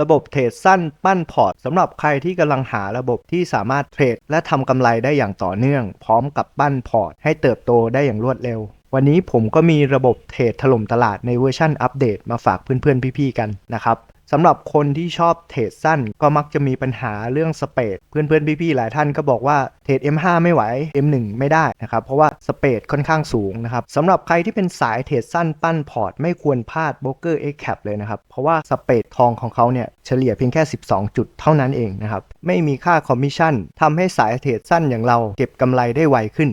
ระบบเทรดสั้นปั้นพอร์ตสำหรับใครที่กำลังหาระบบที่สามารถเทรด และทำกำไรได้อย่างต่อเนื่อง พร้อมกับปั้นพอร์ต ให้เติบโตได้อย่างรวดเร็ว วันนี้ผมก็มีระบบเทรดถล่มตลาดในเวอร์ชันอัปเดตมาฝากเพื่อนๆพี่ๆกันนะครับ สำหรับคนที่ชอบเทรดสั้นก็มักจะมีปัญหาเรื่องสเปดเพื่อนๆ พี่ๆ หลายท่านก็บอกว่าเทรด M5 ไม่ไหว M1 ไม่ได้นะครับเพราะว่าสเปดค่อนข้างสูงนะครับสำหรับใครที่เป็นสายเทรดสั้นปั้นพอร์ต ไม่ควรพลาดโบรกเกอร์ X-Cap เลยนะครับเพราะว่าสเปดทองของเขาเนี่ยเฉลี่ยเพียงแค่ 12 จุดเท่านั้นเองนะครับไม่มีค่าคอมมิชชั่นทำให้สายเทรดสั้นอย่างเราเก็บกำไรได้ไวขึ้น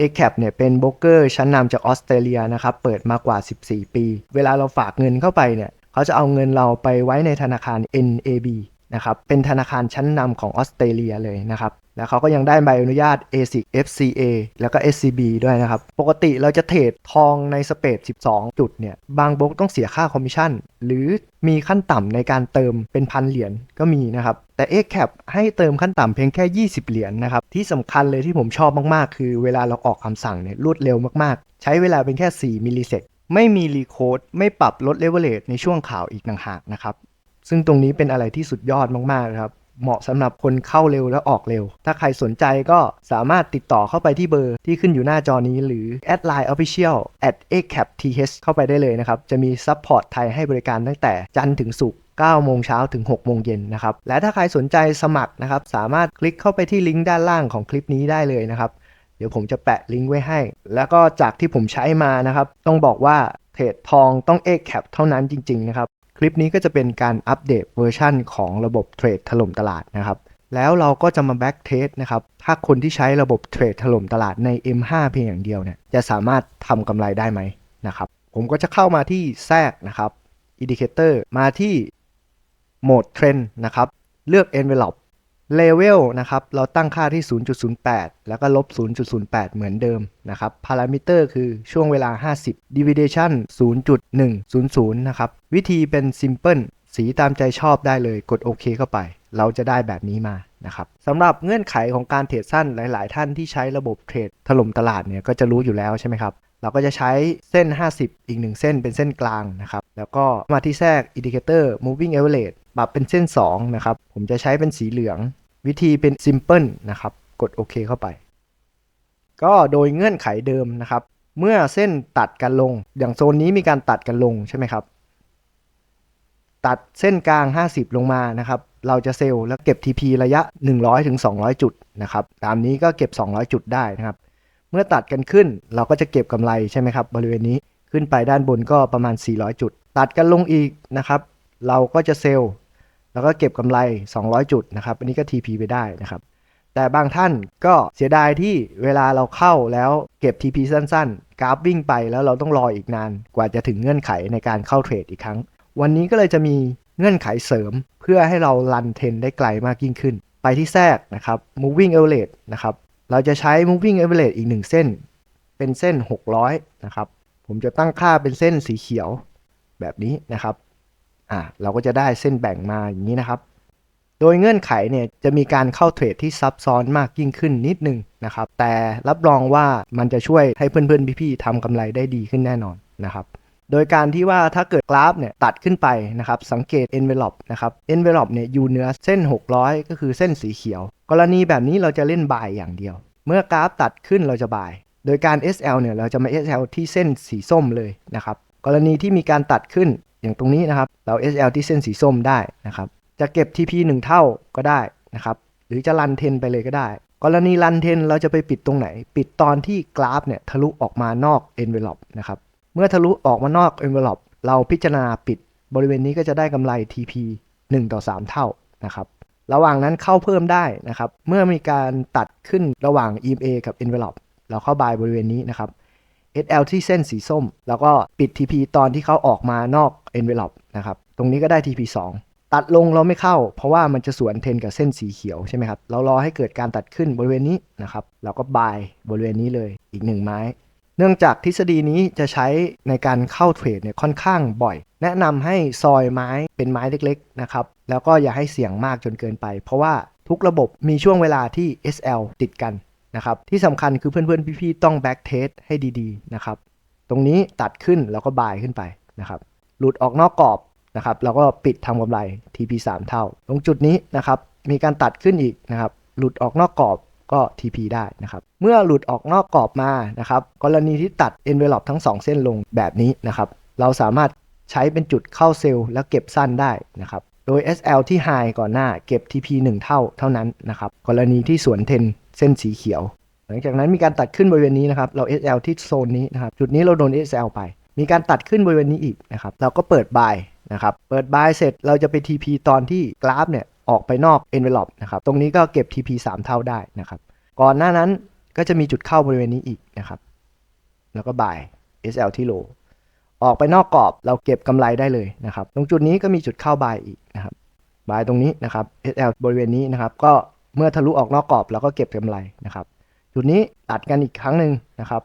A-Cap เนี่ยเป็นโบรกเกอร์ชั้นนำจากออสเตรเลียนะครับ เปิดมากว่า 14 ปี เวลาเราฝากเงินเข้าไปเนี่ย เขาจะเอาเงินเราไปไว้ในธนาคาร NAB นะครับ เป็นธนาคารชั้นนำของออสเตรเลียเลยนะครับ แล้วเขาก็ยังได้ใบอนุญาต ASIC FCA แล้วก็ SCB ด้วยนะครับ ปกติเราจะเทรดทองในสเปด12 จุดเนี่ย บางโบรกต้องเสียค่าคอมมิชชั่น หรือมีขั้นต่ำในการเติมเป็นพันเหรียญก็มีนะครับ แต่ A-Cap ให้เติมขั้นต่ำเพียงแค่ 20 เหรียญนะครับ ที่สำคัญเลยที่ผมชอบมาก ๆ คือเวลาเราออกคำสั่งเนี่ยรวดเร็วมาก ๆ ใช้เวลาเป็นแค่ 4 มิลลิเซก ไม่มีรีโคดไม่ปรับลดเลเวลเลตในช่วงข่าวอีกต่างหากนะครับ ซึ่งตรงนี้เป็นอะไรที่สุดยอดมากๆครับ เหมาะสำหรับคนเข้าเร็วและออกเร็ว ถ้าใครสนใจก็สามารถติดต่อเข้าไปที่เบอร์ที่ขึ้นอยู่หน้าจอนี้หรือ add line official at a c a p th เข้าไปได้เลยนะครับ จะมีซัพพอร์ตไทยให้บริการตั้งแต่จันทร์ถึงศุกร์9โมงเช้าถึง 6 โมงเย็นนะครับ และถ้าใครสนใจสมัครนะครับ สามารถคลิกเข้าไปที่ลิงก์ด้านล่างของคลิปนี้ได้เลยนะครับ เดี๋ยวผมจะแปะลิงก์ไว้ให้ แล้วก็จากที่ผมใช้มานะครับ ต้องบอกว่าเทรดทองต้อง a c a p เท่านั้นจริง ๆ นะครับ คลิปนี้ก็จะเป็นการอัปเดตเวอร์ชั่นของระบบเทรดถล่มตลาดนะครับ แล้วเราก็จะมาแบ็กเทสนะครับ ถ้าคนที่ใช้ระบบเทรดถล่มตลาดใน M5 เพียงอย่างเดียวเนี่ย จะสามารถทำกำไรได้ไหมนะครับ ผมก็จะเข้ามาที่แทรกนะครับอินดิเคเตอร์มาที่โหมดเทรนนะครับ เลือก envelope level นะครับเราตั้งค่าที่ 0.08 แล้วก็ลบ 0.08 เหมือนเดิมนะครับ parameter คือช่วงเวลา 50 deviation 0.100 นะครับ วิธีเป็น simple สีตามใจชอบได้เลยกดโอเคเข้าไป เราจะได้แบบนี้มานะครับสำหรับเงื่อนไขของการเทรดสั้นหลาย ๆ ท่านที่ใช้ระบบเทรดถล่มตลาดเนี่ยก็จะรู้อยู่แล้วใช่ไหมครับเราก็จะใช้เส้น 50 อีก 1 เส้นเป็นเส้นกลางนะครับ แล้วก็มาที่แทรก indicator moving average ปรับเป็นเส้น 2 นะครับ ผมจะใช้เป็นสีเหลือง วิธีเป็น simple นะครับ กดโอเคเข้าไป ก็โดยเงื่อนไขเดิมนะครับ เมื่อเส้นตัดกันลง อย่างโซนนี้มีการตัดกันลงใช่ไหมครับ ตัดเส้นกลาง 50 ลงมานะครับ เราจะเซลล์แล้วเก็บ TP ระยะ 100ถึง200จุดนะครับ ตามนี้ก็เก็บ 200 จุดได้นะครับ เมื่อตัดกันขึ้นเราก็จะเก็บกำไรใช่ไหมครับ บริเวณนี้ขึ้นไปด้านบนก็ประมาณ 400 จุด ตัดกันลงอีกนะครับ เราก็จะเซลล์ แล้วก็เก็บกำไร 200 จุดนะครับ อันนี้ก็ TP ไปได้นะครับ แต่บางท่านก็เสียดายที่เวลาเราเข้าแล้วเก็บ TP สั้นๆ กราฟวิ่งไปแล้วเราต้องรออีกนานกว่าจะถึงเงื่อนไขในการเข้าเทรดอีกครั้ง วันนี้ก็เลยจะมีเงื่อนไขเสริม เพื่อให้เรารันเทนได้ไกลมากยิ่งขึ้น ไปที่แทรกนะครับ moving average นะครับ เราจะใช้ moving average อีก 1 เส้น เป็นเส้น 600 นะครับ ผมจะตั้งค่าเป็นเส้นสีเขียวแบบนี้นะครับ อ่าเราก็จะได้เส้นแบ่งมาอย่างนี้นะครับ โดยเงื่อนไขเนี่ยจะมีการเข้าเทรดที่ซับซ้อนมากยิ่งขึ้นนิดนึงนะครับ แต่รับรองว่ามันจะช่วยให้เพื่อนๆพี่ๆทำกำไรได้ดีขึ้นแน่นอนนะครับโดยการที่ว่าถ้าเกิดกราฟเนี่ยตัดขึ้นไปนะครับสังเกต envelope นะครับ envelope เนี่ยอยู่เหนือเส้น 600 ก็คือเส้นสีเขียว กรณีแบบนี้เราจะเล่น buy อย่างเดียว เมื่อกราฟตัดขึ้นเราจะ buy โดยการ SL เนี่ยเราจะมา SL ที่เส้นสีส้มเลยนะครับกรณีที่มีการตัดขึ้นอย่างตรงนี้นะครับ เรา SL ที่เส้นสีส้มได้นะครับ จะเก็บ TP 1 เท่าก็ได้นะครับ หรือจะรันเทนไปเลยก็ได้ กรณีรันเทนเราจะไปปิดตรงไหน ปิดตอนที่กราฟเนี่ยทะลุออกมานอก envelope นะครับ เมื่อทะลุออกมานอก envelope เราพิจารณาปิดบริเวณนี้ก็จะได้กำไร TP 1 ต่อ 3 เท่านะครับ ระหว่างนั้นเข้าเพิ่มได้นะครับ เมื่อมีการตัดขึ้นระหว่าง EMA กับ envelope เราเข้าบายบริเวณนี้นะครับ SL ที่เส้นสีส้ม แล้วก็ปิด TP ตอนที่เขาออกมานอก envelope นะครับ ตรงนี้ก็ได้ TP 2 ตัดลงเราไม่เข้า เพราะว่ามันจะสวนเทนกับเส้นสีเขียวใช่ไหมครับ เรารอให้เกิดการตัดขึ้นบริเวณนี้นะครับ เราก็บายบริเวณนี้เลยอีกหนึ่งไม้ เนื่องจากทฤษฎีนี้จะใช้ในการเข้าเทรดเนี่ยค่อนข้างบ่อย แนะนำให้ซอยไม้เป็นไม้เล็กๆนะครับ แล้วก็อย่าให้เสี่ยงมากจนเกินไป เพราะว่าทุกระบบมีช่วงเวลาที่ SL ติดกันนะครับ ที่สำคัญคือเพื่อนๆพี่ๆต้องแบ็กเทสให้ดีๆนะครับ ตรงนี้ตัดขึ้นแล้วก็บายขึ้นไปนะครับ หลุดออกนอกกรอบนะครับเราก็ปิดทำกำไร TP 3 เท่า ตรงจุดนี้นะครับมีการตัดขึ้นอีกนะครับหลุดออกนอกกรอบก็ TP ได้นะครับ เมื่อหลุดออกนอกกรอบมานะครับ กรณีที่ตัด envelope ทั้ง 2 เส้นลงแบบนี้นะครับ เราสามารถใช้เป็นจุดเข้าเซลล์แล้วเก็บสั้นได้นะครับ โดย SL ที่ high ก่อนหน้าเก็บ TP 1 เท่าเท่านั้นนะครับ กรณีที่สวนเทนเส้นสีเขียว หลังจากนั้นมีการตัดขึ้นบริเวณนี้นะครับ เรา SL ที่โซนนี้นะครับ จุดนี้เราโดน SL ไป มีการตัดขึ้นบริเวณนี้อีกนะครับ เราก็เปิด buy นะครับ เปิด buy เสร็จเราจะไป TP ตอนที่กราฟเนี่ยออกไปนอก envelope นะครับ ตรงนี้ก็เก็บ TP 3 เท่าได้นะครับ ก่อนหน้านั้นก็จะมีจุดเข้าบริเวณนี้อีกนะครับ แล้วก็ buy SL ที่ low ออกไปนอกกรอบเราเก็บกำไรได้เลยนะครับ ตรงจุดนี้ก็มีจุดเข้า buy อีกนะครับ buy ตรงนี้นะครับ SL บริเวณนี้นะครับ ก็เมื่อทะลุออกนอกกรอบเราก็เก็บกำไรนะครับ จุดนี้ตัดกันอีกครั้งหนึ่งนะครับ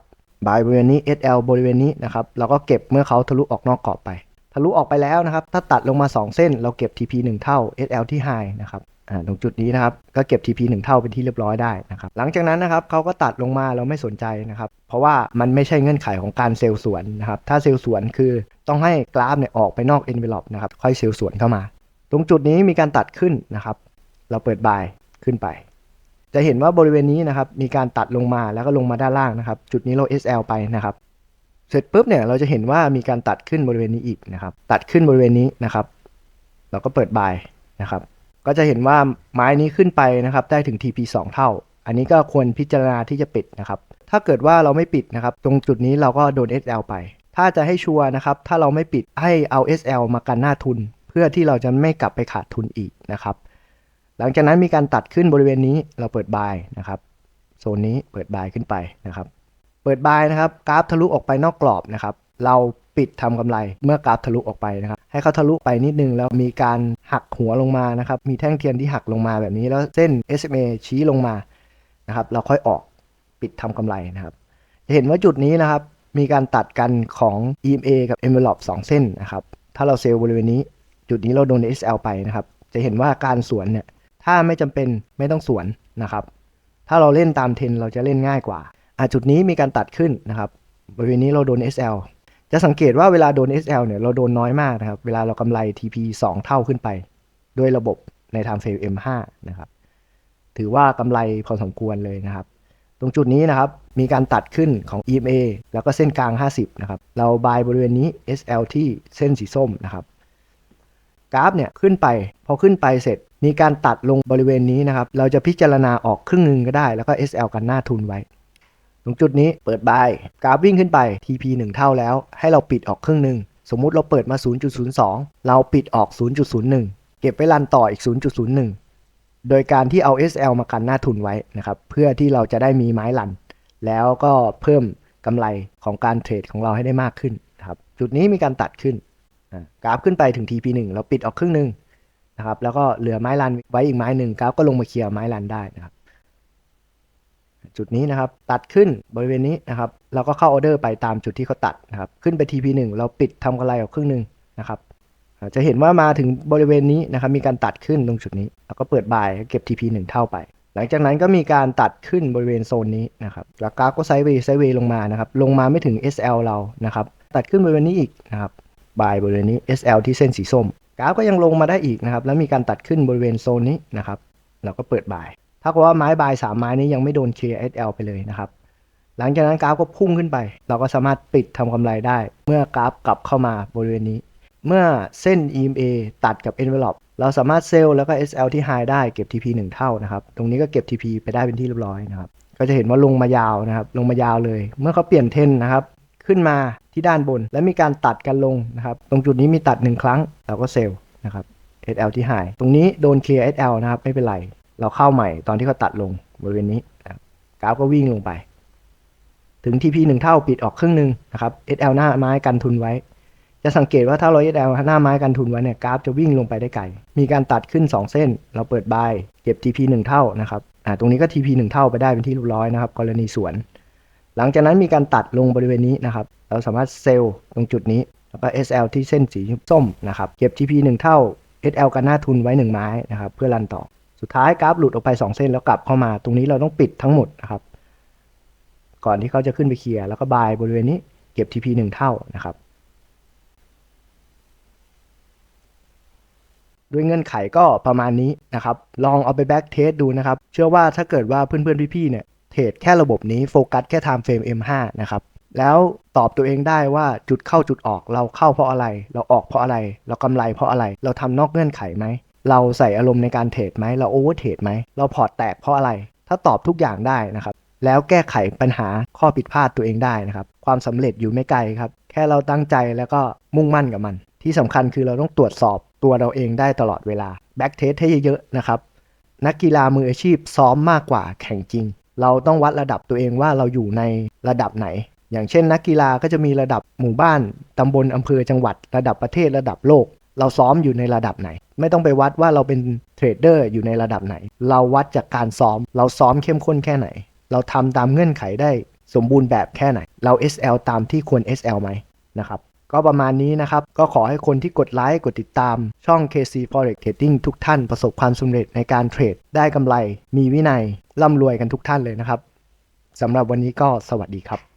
buy บริเวณนี้ SL บริเวณนี้นะครับเราก็เก็บเมื่อเขาทะลุออกนอกกรอบไป ทะลุออกไปแล้วนะครับ ถ้าตัดลงมา 2 เส้น เราเก็บ TP 1 เท่า SL ที่ high นะครับอ่าตรงจุดนี้นะครับก็เก็บ TP 1 เท่าเป็นที่เรียบร้อยได้นะครับหลังจากนั้นนะครับเขาก็ตัดลงมาเราไม่สนใจนะครับ เพราะว่ามันไม่ใช่เงื่อนไขของการเซลล์สวนนะครับถ้าเซลล์สวนคือต้องให้กราฟเนี่ยออกไปนอก envelope นะครับค่อยเซลล์สวนเข้ามา ตรงจุดนี้มีการตัดขึ้นนะครับ เราเปิดบายขึ้นไป จะเห็นว่าบริเวณนี้นะครับมีการตัดลงมาแล้วก็ลงมาด้านล่างนะครับ จุดนี้เรา SL ไปนะครับ เสร็จปุ๊บเนี่ยเราจะเห็นว่ามีการตัดขึ้นบริเวณนี้อีกนะครับ ตัดขึ้นบริเวณนี้นะครับ เราก็เปิดบายนะครับ ก็จะเห็นว่าไม้นี้ขึ้นไปนะครับได้ถึง TP 2 เท่า อันนี้ก็ควรพิจารณาที่จะปิดนะครับ ถ้าเกิดว่าเราไม่ปิดนะครับ ตรงจุดนี้เราก็โดน SL ไป ถ้าจะให้ชัวร์นะครับ ถ้าเราไม่ปิดให้เอา SL มากันหน้าทุน เพื่อที่เราจะไม่กลับไปขาดทุนอีกนะครับ หลังจากนั้นมีการตัดขึ้นบริเวณนี้เราเปิดบายนะครับโซนนี้เปิดบายขึ้นไปนะครับ เปิดบายนะครับกราฟทะลุออกไปนอกกรอบนะครับ เราปิดทำกำไรเมื่อกราฟทะลุออกไปนะครับ ให้เขาทะลุไปนิดนึงแล้วมีการหักหัวลงมานะครับ มีแท่งเทียนที่หักลงมาแบบนี้แล้วเส้น SMA ชี้ลงมานะครับ เราค่อยออกปิดทำกำไรนะครับ จะเห็นว่าจุดนี้นะครับ มีการตัดกันของ EMA กับ envelope 2 เส้นนะครับ ถ้าเราเซลล์บริเวณนี้ จุดนี้เราโดน SL ไปนะครับ จะเห็นว่าการสวนเนี่ย ถ้าไม่จำเป็นไม่ต้องสวนนะครับ ถ้าเราเล่นตามเทนเราจะเล่นง่ายกว่าอะจุดนี้มีการตัดขึ้นนะครับบริเวณนี้เราโดน SL จะสังเกตว่าเวลาโดน SL เนี่ยเราโดนน้อยมากนะครับ เวลาเรากำไร TP 2 เท่าขึ้นไป ด้วยระบบใน time frame M5 นะครับ ถือว่ากำไรพอสมควรเลยนะครับ ตรงจุดนี้นะครับ มีการตัดขึ้นของ EMA แล้วก็เส้นกลาง 50 นะครับ เราบายบริเวณนี้ SL ที่เส้นสีส้มนะครับ กราฟเนี่ยขึ้นไป พอขึ้นไปเสร็จ มีการตัดลงบริเวณนี้นะครับ เราจะพิจารณาออกครึ่งหนึ่งก็ได้ แล้วก็ SL กันหน้าทุนไว้ ตรงจุดนี้เปิดบายกราฟวิ่งขึ้นไป TP 1 เท่าแล้ว ให้เราปิดออกครึ่งหนึ่ง สมมุติเราเปิดมา 0.02 เราปิดออก 0.01 เก็บไว้รันต่ออีก 0.01 โดยการที่เอา SL มากันหน้าทุนไว้นะครับ เพื่อที่เราจะได้มีไม้ลัน แล้วก็เพิ่มกำไรของการเทรดของเราให้ได้มากขึ้นนะครับ จุดนี้มีการตัดขึ้นกราฟขึ้นไปถึง TP 1 เราปิดออกครึ่งหนึ่ง นะครับ แล้วก็เหลือไม้ลันไว้อีกไม้หนึ่งกราฟก็ลงมาเคลียร์ไม้ลันได้นะครับ จุดนี้นะครับ ตัดขึ้นบริเวณนี้นะครับ เราก็เข้าออเดอร์ไปตามจุดที่เขาตัดนะครับ ขึ้นไป TP 1 เราปิดทำกำไรออกครึ่งหนึ่งนะครับ จะเห็นว่ามาถึงบริเวณนี้นะครับ มีการตัดขึ้นตรงจุดนี้ แล้วก็เปิดบายเก็บ TP 1 เท่าไป หลังจากนั้นก็มีการตัดขึ้นบริเวณโซนนี้นะครับ แล้วกราฟก็ไซด์เวย์ไซด์เวย์ลงมานะครับ ลงมาไม่ถึง SL เรานะครับ ตัดขึ้นบริเวณนี้อีกนะครับบายบริเวณนี้ SL ที่เส้นสีส้ม กราฟก็ยังลงมาได้อีกนะครับแล้วมีการตัดขึ้นบริเวณโซนนี้นะครับเราก็เปิดบาย ถ้าเกิดว่าไม้บายสามไม้นี้ยังไม่โดนเคลียร์ SL ไปเลยนะครับหลังจากนั้นกราฟก็พุ่งขึ้นไป เราก็สามารถปิดทำกำไรได้ เมื่อกราฟกลับเข้ามาบริเวณนี้ เมื่อเส้น EMA ตัดกับ envelope เราสามารถเซลล์แล้วก็ SL ที่ high ได้เก็บ TP 1 เท่านะครับ ตรงนี้ก็เก็บ TP ไปได้เป็นที่เรียบร้อยนะครับ ก็จะเห็นว่าลงมายาวนะครับ ลงมายาวเลย เมื่อเขาเปลี่ยนเทนนะครับ ขึ้นมา ที่ด้านบน และมีการตัดกันลงนะครับ ตรงจุดนี้มีตัด 1 ครั้ง เราก็เซลล์นะครับ SL ที่ high ตรงนี้โดนเคลียร์ SL นะครับ ไม่เป็นไร เราเข้าใหม่ตอนที่เขาตัดลงบริเวณนี้กราฟก็วิ่งลงไป ถึง TP 1เท่าปิดออกครึ่งหนึ่งนะครับ SL หน้าไม้กันทุนไว้ จะสังเกตว่าถ้าเรา SL หน้าไม้กันทุนไว้เนี่ยกราฟจะวิ่งลงไปได้ไกล มีการตัดขึ้น 2 เส้น เราเปิดบายเก็บ TP 1เท่านะครับ อ่า ตรงนี้ก็ TP 1เท่าไปได้เป็นที่เรียบร้อยนะครับ กรณีสวน หลังจากนั้นมีการตัดลงบริเวณนี้นะครับ เราสามารถเซลล์ตรงจุดนี้ แล้วก็ SL ที่เส้นสีส้มนะครับ เก็บ TP 1 เท่า SL กันหน้าทุนไว้ 1 ไม้นะครับ เพื่อรันต่อ สุดท้ายกราฟหลุดออกไป 2 เส้นแล้วกลับเข้ามา ตรงนี้เราต้องปิดทั้งหมดนะครับ ก่อนที่เขาจะขึ้นไปเคลียร์ แล้วก็บายบริเวณนี้ เก็บ TP 1 เท่านะครับ ด้วยเงื่อนไขก็ประมาณนี้นะครับ ลองเอาไปแบ็กเทสดูนะครับ เชื่อว่าถ้าเกิดว่าเพื่อนๆพี่ๆเนี่ย เทรดแค่ระบบนี้โฟกัสแค่ time frame M5 นะครับ แล้วตอบตัวเองได้ว่าจุดเข้าจุดออกเราเข้าเพราะอะไร เราออกเพราะอะไร เรากำไรเพราะอะไร เราทำนอกเงื่อนไขไหม เราใส่อารมณ์ในการเทรดไหมเราโอเวอร์เทรดไหมเราพอร์ตแตกเพราะอะไร ถ้าตอบทุกอย่างได้นะครับแล้วแก้ไขปัญหาข้อผิดพลาดตัวเองได้นะครับ ความสำเร็จอยู่ไม่ไกลครับ แค่เราตั้งใจแล้วก็มุ่งมั่นกับมัน ที่สำคัญคือเราต้องตรวจสอบตัวเราเองได้ตลอดเวลาแบ็กเทสให้เยอะๆนะครับ นักกีฬามืออาชีพซ้อมมากกว่าแข่งจริง เราต้องวัดระดับตัวเองว่าเราอยู่ในระดับไหน อย่างเช่น นักกีฬาก็จะมีระดับหมู่บ้านตำบลอำเภอจังหวัด ระดับประเทศระดับโลก เราซ้อมอยู่ในระดับไหน ไม่ต้องไปวัดว่าเราเป็นเทรดเดอร์อยู่ในระดับไหน เราวัดจากการซ้อม เราซ้อมเข้มข้นแค่ไหน เราทำตามเงื่อนไขได้สมบูรณ์แบบแค่ไหน เรา SL ตามที่ควร SL ไหมนะครับ ก็ประมาณนี้นะครับ ก็ขอให้คนที่กดไลค์กดติดตาม ช่อง KC Forex Trading ทุกท่านประสบความสำเร็จในการเทรด ได้กำไร มีวินัยร่ำรวยกันทุกท่านเลยนะครับสำหรับวันนี้ก็สวัสดีครับ